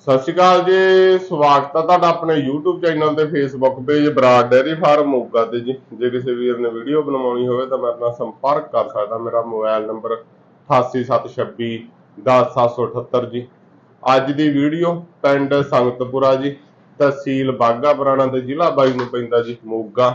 ਸਤਿ ਸ਼੍ਰੀ ਅਕਾਲ ਜੀ, ਸਵਾਗਤ ਹੈ ਤੁਹਾਡਾ ਆਪਣੇ YouTube ਚੈਨਲ ਤੇ Facebook page Brar dairy farm, Moga ਤੇ ਜੀ। ਜੇ ਕਿਸੇ ਵੀਰ ਨੇ ਵੀਡੀਓ ਬਣਵਾਉਣੀ ਹੋਵੇ ਤਾਂ ਮੇਰੇ ਨਾਲ ਸੰਪਰਕ ਕਰ ਸਕਦਾ। ਮੇਰਾ ਮੋਬਾਈਲ ਨੰਬਰ 88726 10778 ਜੀ। ਅੱਜ ਦੀ ਵੀਡੀਓ ਪਿੰਡ ਸੰਗਤਪੁਰਾ ਜੀ, ਤਹਿਸੀਲ ਬਾਗਾ ਪੁਰਾਣਾ ਤੇ ਜ਼ਿਲ੍ਹਾ ਬਾਈ ਨੂੰ ਪੈਂਦਾ ਜੀ, ਮੋਗਾ।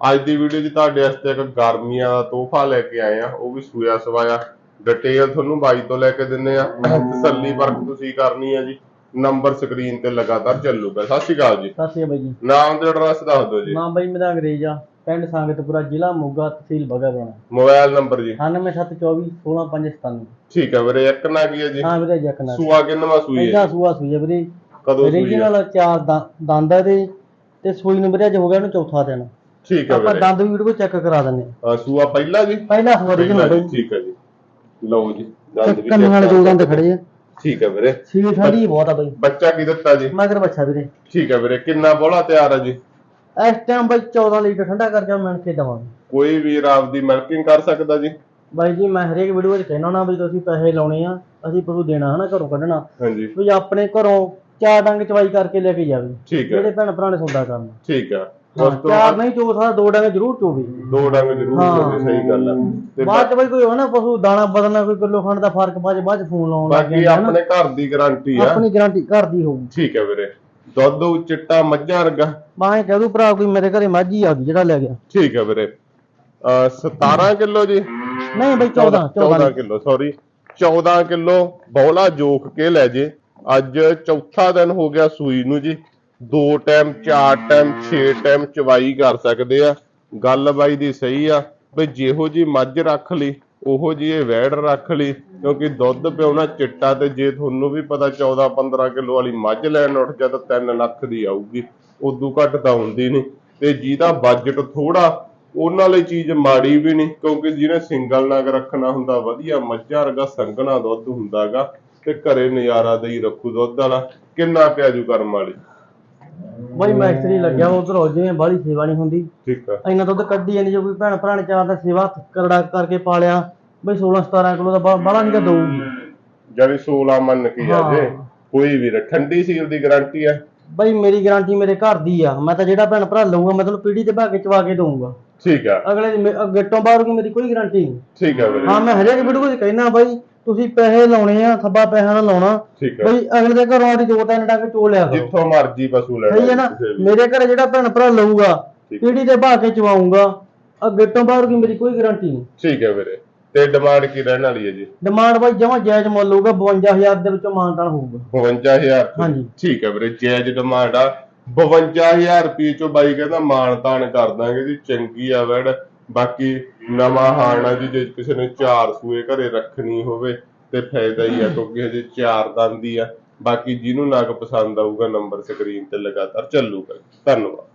ਅੱਜ ਦੀ ਵੀਡੀਓ ਜੀ ਤੁਹਾਡੇ ਵਾਸਤੇ ਇੱਕ ਗਰਮੀਆਂ ਦਾ ਤੋਹਫਾ ਲੈ ਕੇ ਆਏ ਆ। ਉਹ ਵੀ ਸੂਇਆ ਸਵਾਇਆ। ਡਿਟੇਲ ਤੁਹਾਨੂੰ ਬਾਈ ਤੋਂ ਲੈ ਕੇ ਦਿੰਨੇ ਆ। ਤਸੱਲੀ ਵਰਕ ਤੁਸੀਂ ਕਰਨੀ ਆ ਜੀ। ਨੰਬਰ ਸਕਰੀਨ ਤੇ ਲਗਾਤਾਰ ਚੱਲੂਗਾ ਸਤਿ ਸ਼੍ਰੀ ਅਕਾਲ ਜੀ। ਸਤਿ ਸ਼੍ਰੀ ਅਕਾਲ ਜੀ। ਨਾਮ ਤੇ ਐਡਰੈਸ ਦੱਸ ਦਿਓ ਜੀ। ਨਾਮ ਬਾਈ ਮੇਰਾ ਅੰਗਰੇਜ਼ ਆ। ਪਿੰਡ ਸੰਗਤਪੁਰਾ ਜ਼ਿਲ੍ਹਾ ਮੋਗਾ ਤਹਿਸੀਲ ਬਗਾਵਣਾ। ਮੋਬਾਈਲ ਨੰਬਰ ਜੀ। 9724 16597 ਠੀਕ ਹੈ ਵੀਰੇ ਇੱਕ ਨਾ ਕੀ ਹੈ ਜੀ? ਹਾਂ ਵੀਰੇ ਜੱਕਨਾ ਸੂਆ ਕਿੰਨਵਾ ਸੂਈ ਹੈ ਸੂਆ ਸੂਈ ਆ ਵੀਰੇ। ਕਦੋਂ ਸੂਈ ਹੈ? ਰੀਜਨਲ ਚਾਰ ਦੰ- ਦੰਦ ਇਹਦੇ। ਤੇ ਸੂਈ ਨੂੰ ਵੀਰੇ ਅੱਜ ਹੋ ਗਿਆ ਇਹਨੂੰ ਚੌਥਾ ਦਿਨ। ਠੀਕ ਹੈ ਆਪਾਂ ਵੀਰੇ। ਦੰਦ ਵੀ ਵੀਡੀਓ ਚੈੱਕ ਕਰਾ ਆ। ਹਾਂ, ਸੂਆ ਪਹਿਲਾ ਜੀ? ਪਹਿਲਾ ਸੂਆ ਰੀਜਨਲ ਠੀਕ ਹੈ ਜੀ। ਲਓ ਜੀ ਦੰਦ ਵੀ ਕੰਨ check ਦੋ ਦੰਦ ਖੜੇ ਆ। ਠੀਕ ਹੈ ਵੀਰੇ। ਸੀਲ ਠੰਡੀ ਬਹੁਤ ਆ ਬਾਈ। ਬੱਚਾ ਕੀ ਦਿੱਤਾ ਜੀ? ਮਗਰ ਬੱਚਾ ਵੀਰੇ। ਠੀਕ ਹੈ ਵੀਰੇ ਕਿੰਨਾ ਬੋਲਾ ਤਿਆਰ ਹੈ ਜੀ? ਇਸ ਟਾਈਮ ਬਾਈ 14 ਲੀਟਰ ਠੰਡਾ ਕਰਕੇ ਮਿਣ ਕੇ ਦਵਾਂਗੇ। ਕੋਈ ਵੀਰ ਆਪਦੀ ਮਿਲਕਿੰਗ ਕਰ ਸਕਦਾ ਜੀ? ਬਾਈ ਜੀ ਮੈਂ ਹਰੇਕ ਵੀਡੀਓ 'ਚ ਕਹਿਣਾ ਨਾ ਵੀ ਤੁਸੀਂ ਪੈਸੇ ਲਾਉਣੇ ਆ ਅਸੀਂ ਪਸ਼ੂ ਦੇਣਾ ਹਨਾ ਘਰੋਂ ਕੱਢਣਾ। ਹਾਂਜੀ। ਵੀ ਆਪਣੇ ਘਰੋਂ ਚਾਰ ਡੰਗ ਚਵਾਈ ਕਰਕੇ ਲੈ ਕੇ ਜਾਵੇ। ਠੀਕ ਜਿਹੜੇ ਹੈ। ਭੈਣ ਭਰਾ ਨੇ ਸੌਦਾ ਕਰਨਾ। ਠੀਕ ਹਾਂ, ਉਸ ਤੋਂ ਚਾਰ ਬਾਅਦ ਨਹੀਂ ਚੋ ਸਕਦਾ ਦੋ ਡੰਗ ਜ਼ਰੂਰ ਚੋਵੇ। ਦੋ ਡੰਗ ਜ਼ਰੂਰ ਹਾਂ। ਸਹੀ ਗੱਲ ਹੈ ਤੇ ਬਾਅਦ ਚ ਬਈ ਕੋਈ ਹੋਣਾ ਪਸ਼ੂ ਦਾਣਾ ਬਦਲਣਾ ਕੋਈ ਕਿਲੋ ਖੰਡ ਦਾ ਫ਼ਰਕ ਪਾ ਜੇ ਬਾਅਦ ਚ ਫੋਨ ਲਾਉਣ ਲੱਗ ਬਾਕੀ ਜਾਂਦਾ ਆਪਣੇ ਘਰ ਦੀ ਗਾਰੰਟੀ ਆ। ਆਪਣੀ ਗਾਰੰਟੀ ਘਰ ਦੀ ਹੋਊ। ਠੀਕ ਹੈ ਵੀਰੇ। ਦੁੱਧ ਉਹ ਚਿੱਟਾ ਮੱਝਾਂ ਵਰਗਾ। ਮੈਂ ਕਹਿ ਦੂ ਭਰਾ ਕੋਈ ਮੇਰੇ ਘਰੇ ਮੱਝ ਹੀ ਆ ਗਈ ਜਿਹੜਾ ਲੈ ਗਿਆ। ਠੀਕ ਹੈ ਵੀਰੇ। ਅ 17 ਕਿਲੋ ਜੀ? ਨਹੀਂ ਬਈ 14 14 14 ਕਿਲੋ ਸੌਰੀ 14 ਕਿਲੋ ਬੌਲਾ ਜੋਖ ਕੇ ਲੈ ਜੇ। ਅੱਜ ਚੌਥਾ ਦਿਨ ਹੋ ਗਿਆ ਸੂਈ ਨੂੰ ਜੀ। ਦੋ ਟਾਈਮ ਚਾਰ ਟਾਈਮ ਛੇ ਟਾਈਮ ਚਵਾਈ ਕਰ ਸਕਦੇ ਆ। ਗੱਲ ਬਾਈ ਦੀ ਸਹੀ ਆ ਵੀ ਜਿਹੋ ਜੀ ਮੱਝ ਰੱਖ ਲਈ, ਉਹੋ ਜੀ ਇਹ ਵੈੜ ਰੱਖ ਲਈ, ਕਿਉਂਕਿ ਦੁੱਧ ਪਿਉਣਾ ਚਿੱਟਾ ਤੇ ਜੇ ਤੁਹਾਨੂੰ ਵੀ ਪਤਾ 14 15 ਕਿਲੋ ਵਾਲੀ ਮੱਝ ਲੈਣ ਉੱਠ ਜਾ ਤਾਂ 3 ਲੱਖ ਦੀ ਆਊਗੀ, ਉਦੋਂ ਘੱਟ ਤਾਂ ਹੁੰਦੀ ਨਹੀਂ। ਤੇ ਜਿਹਦਾ ਬਜਟ ਥੋੜਾ ਉਹਨਾਂ ਲਈ ਚੀਜ਼ ਮਾੜੀ ਵੀ ਨਹੀਂ, ਕਿਉਂਕਿ ਜਿਹਨੇ ਸਿੰਗਲ ਨਗ ਰੱਖਣਾ ਹੁੰਦਾ, ਵਧੀਆ ਮੱਝਾਂ ਵਰਗਾ ਸੰਘਣਾ ਦੁੱਧ ਹੁੰਦਾਗਾ, ਤੇ ਘਰੇ ਨਜ਼ਾਰਾ ਦੇਈ ਰੱਖੂ ਦੁੱਧ ਵਾਲਾ, ਕਿੰਨਾ ਪਿਆ ਜੂ ਕਰਮ ਵਾਲੀ। ਬਈ ਮੈਕਸਰੀ ਲੱਗਿਆ ਉਧਰ ਹੋ ਜਿਵੇਂ ਬਾਹਲੀ ਸੇਵਾ ਨਹੀਂ ਹੁੰਦੀ। ਠੀਕ ਆ। ਇੰਨਾ ਦੁੱਧ ਕੱਢੀ ਜਾਂਦੀ ਜੋ ਕੋਈ ਭੈਣ ਭਰਾ ਨੇ ਚਾਰ ਦਾ ਸੇਵਾ ਕਰੜਾ ਕਰਕੇ ਪਾਲਿਆ ਬਈ 16 17 ਕਿਲੋ ਦਾ ਬਾਹਲਾ ਨਹੀਂ ਤਾਂ ਦਊਗੀ ਜਾਨੀ 16 ਮੰਨ ਕੇ ਆ ਜੇ। ਕੋਈ ਵੀ ਠੰਡੀ ਸੀਲ ਦੀ ਗਾਰੰਟੀ ਆ। ਬਈ ਮੇਰੀ ਗਾਰੰਟੀ ਮੇਰੇ ਘਰ ਦੀ ਆ। ਮੈਂ ਤਾਂ ਜਿਹੜਾ ਭੈਣ ਭਰਾ ਲਊਗਾ ਮੈਂ ਤੈਨੂੰ ਪੀੜੀ ਤੇ ਭਾਗੇ ਚਵਾ ਕੇ ਦਊਂਗਾ। ਠੀਕ ਆ। ਅਗਲੇ ਤੋਂ ਬਾਹਰ ਕੀ ਮੇਰੀ ਕੋਈ ਗਾਰੰਟੀ ਨਹੀਂ। ਠੀਕ ਆ ਵੀਰੇ। ਹਾਂ ਮੈਂ ਹਰੇਕ ਵੀਡੀਓ ਵਿੱਚ ਕਹਿਣਾ ਬਾਈ ਤੁਸੀਂ ਪੈਸੇ ਲਾਉਣੇ ਆ ਥੱਬਾ ਪੈਸਾ ਨਾਲ ਲਾਉਣਾ। ਠੀਕ ਬਈ ਅਗਲੇ ਦੇ ਘਰੋਂ ਆਦੀ ਦੋ ਤਿੰਨ ਡੰਗ ਚੋ ਲਿਆ ਕਰੋ। ਜਿੱਥੋਂ ਮਰਜ਼ੀ ਪਸ਼ੂ ਲੈ ਸਹੀ ਹੈ ਨਾ? ਕਿਸੇ ਵੀ। ਮੇਰੇ ਘਰੇ ਜਿਹੜਾ ਭੈਣ ਭਰਾ ਲਊਗਾ ਠੀਕ। ਪੀੜੀ ਤੇ ਭਾ ਕੇ ਚਵਾਉਂਗਾ ਅੱਗੇ ਤੋਂ ਬਾਹਰ ਕੀ ਮੇਰੀ ਕੋਈ ਗਾਰੰਟੀ ਨਹੀਂ। ਠੀਕ ਹੈ ਵੀਰੇ। ਤੇ ਡਿਮਾਂਡ ਕੀ ਰਹਿਣ ਵਾਲੀ ਹੈ ਜੀ? ਡਿਮਾਂਡ ਬਾਈ ਜਮਾ ਜਾਇਜ਼ ਮੁੱਲ ਹੋਊਗਾ 52000 ਦੇ ਵਿੱਚੋਂ ਮਾਨਤਾਨ ਹੋਊਗਾ। 52000 ਹਾਂਜੀ। ਠੀਕ ਹੈ ਵੀਰੇ ਜਾਇਜ਼ ਡਿਮਾਂਡ ਆ। 52000 ਰੁਪਏ ਚੋਂ ਬਾਈ ਕਹਿੰਦਾ ਮਾਣ ਤਾਣ ਕਰ ਦਾਂਗੇ ਜੀ ਚੰਗੀ ਆ ਵੈੜ। ਬਾਕੀ ਨਵਾਂ ਹਾਣ ਆ ਜੀ ਜੇ ਕਿਸੇ ਨੇ ਚਾਰ ਸੂਏ ਘਰੇ ਰੱਖਣੀ ਹੋਵੇ ਤੇ ਫਾਇਦਾ ਹੀ ਆ, ਕਿਉਂਕਿ ਹਜੇ ਚਾਰ ਦੰਦ ਹੀ ਆ। ਬਾਕੀ ਜਿਹਨੂੰ ਨਗ ਪਸੰਦ ਆਊਗਾ ਨੰਬਰ ਸਕਰੀਨ ਤੇ ਲਗਾਤਾਰ ਚੱਲੂਗਾ। ਧੰਨਵਾਦ।